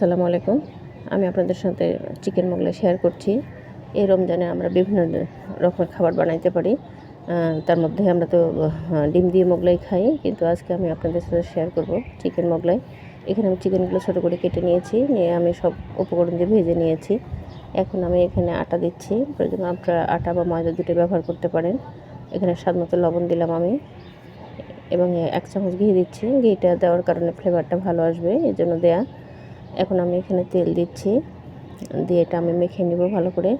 আসসালামু আলাইকুম। আমি আপনাদের সাথে চিকেন মোগলাই শেয়ার করছি। এই রমজানে আমরা বিভিন্ন রকমের খাবার বানাইতে পারি। তার মধ্যে আমরা তো ডিম দিয়ে মোগলাই খাই, কিন্তু আজকে আমি আপনাদের সাথে শেয়ার করব চিকেন মোগলাই। এখানে আমি চিকেনগুলো ছোটো করে কেটে নিয়েছি, নিয়ে আমি সব উপকরণ দিয়ে ভেজে নিয়েছি। এখন আমি এখানে আটা দিচ্ছি। প্রয়োজন আপনারা আটা বা ময়দা দুটো ব্যবহার করতে পারেন। এখানে স্বাদ মতো লবণ দিলাম আমি। এবং এক চামচ ঘি দিচ্ছি। ঘিটা দেওয়ার কারণে ফ্লেভারটা ভালো আসবে এই জন্য দেয়া। এখন আমি এখানে তেল দিচ্ছি। দিয়ে এটা আমি মেখে নিব ভালো করে।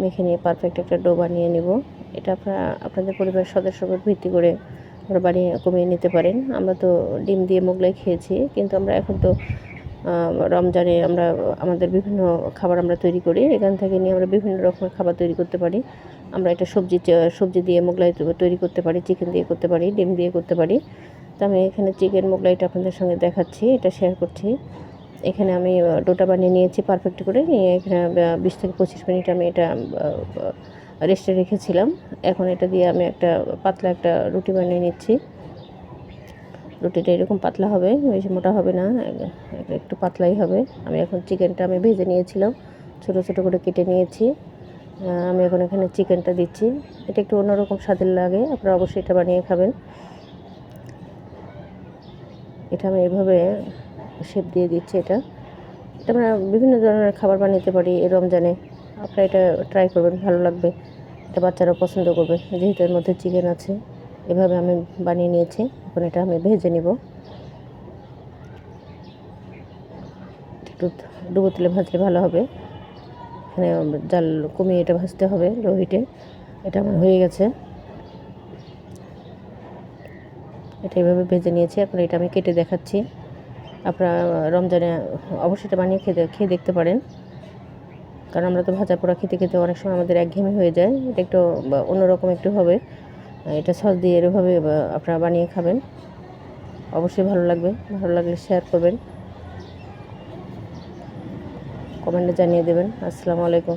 মেখে নিয়ে পারফেক্ট একটা ডো বানিয়ে নিব। এটা আপনারা, আপনাদের পরিবারের সদস্যর উপর ভিত্তি করে আপনারা বানিয়ে কমিয়ে নিতে পারেন। আমরা তো ডিম দিয়ে মোগলাই খেয়েছি, কিন্তু আমরা এখন তো রমজানে আমরা, আমাদের বিভিন্ন খাবার আমরা তৈরি করি। এখান থেকে নিয়ে আমরা বিভিন্ন রকমের খাবার তৈরি করতে পারি। আমরা এটা সবজি সবজি দিয়ে মোগলাই তৈরি করতে পারি চিকেন দিয়ে করতে পারি, ডিম দিয়ে করতে পারি। তো আমি এখানে চিকেন মোগলাইটা আপনাদের সঙ্গে দেখাচ্ছি, এটা শেয়ার করছি। এখানে আমি ডোটা বানিয়ে নিয়েছি পারফেক্ট করে। নিয়ে এখানে বিশ থেকে পঁচিশ মিনিট আমি এটা রেস্টে রেখেছিলাম। এখন এটা দিয়ে আমি একটা পাতলা একটা রুটি বানিয়ে নিচ্ছি। রুটিটা এরকম পাতলা হবে বেশি মোটা হবে না একটু পাতলাই হবে। আমি এখন চিকেনটা আমি ভেজে নিয়েছিলাম, ছোটো ছোটো করে কেটে নিয়েছি। আমি এখন এখানে চিকেনটা দিচ্ছি। এটা একটু অন্যরকম স্বাদের লাগে, আপনারা অবশ্যই এটা বানিয়ে খাবেন। এটা আমি এভাবে শেপ দিয়ে দিচ্ছি এটা। এটা আমরা বিভিন্ন ধরনের খাবার বানাতে পারি এই রমজানে। আপনারা এটা ট্রাই করবেন, ভালো লাগবে। এটা বাচ্চারাও পছন্দ করবে। যেহেতু এর মধ্যে চিকেন আছে, এভাবে আমি বানিয়ে নিয়েছি। এখন এটা আমি ভেজে নিব। একটু ডুবো তেলে ভাজলে ভালো হবে। এখানে জাল কমিয়ে এটা ভাজতে হবে লো হিটে এটা আমার হয়ে গেছে। এটা এইভাবে ভেজে নিয়েছি। এখন এটা আমি কেটে দেখাচ্ছি। আপনারা রমজানে অবশ্যই এটা বানিয়ে খেতে খেয়ে দেখতে পারেন। কারণ আমরা তো ভাজা পোড়া খেতে খেতে অনেক সময় আমাদের একঘেয়েমি হয়ে যায়। এটা একটু অন্যরকম একটু হবে। এটা সস দিয়ে এরভাবে আপনারা বানিয়ে খাবেন। অবশ্যই ভালো লাগবে। ভালো লাগলে শেয়ার করবেন। কমেন্টে জানিয়ে দেবেন। আসসালামু আলাইকুম।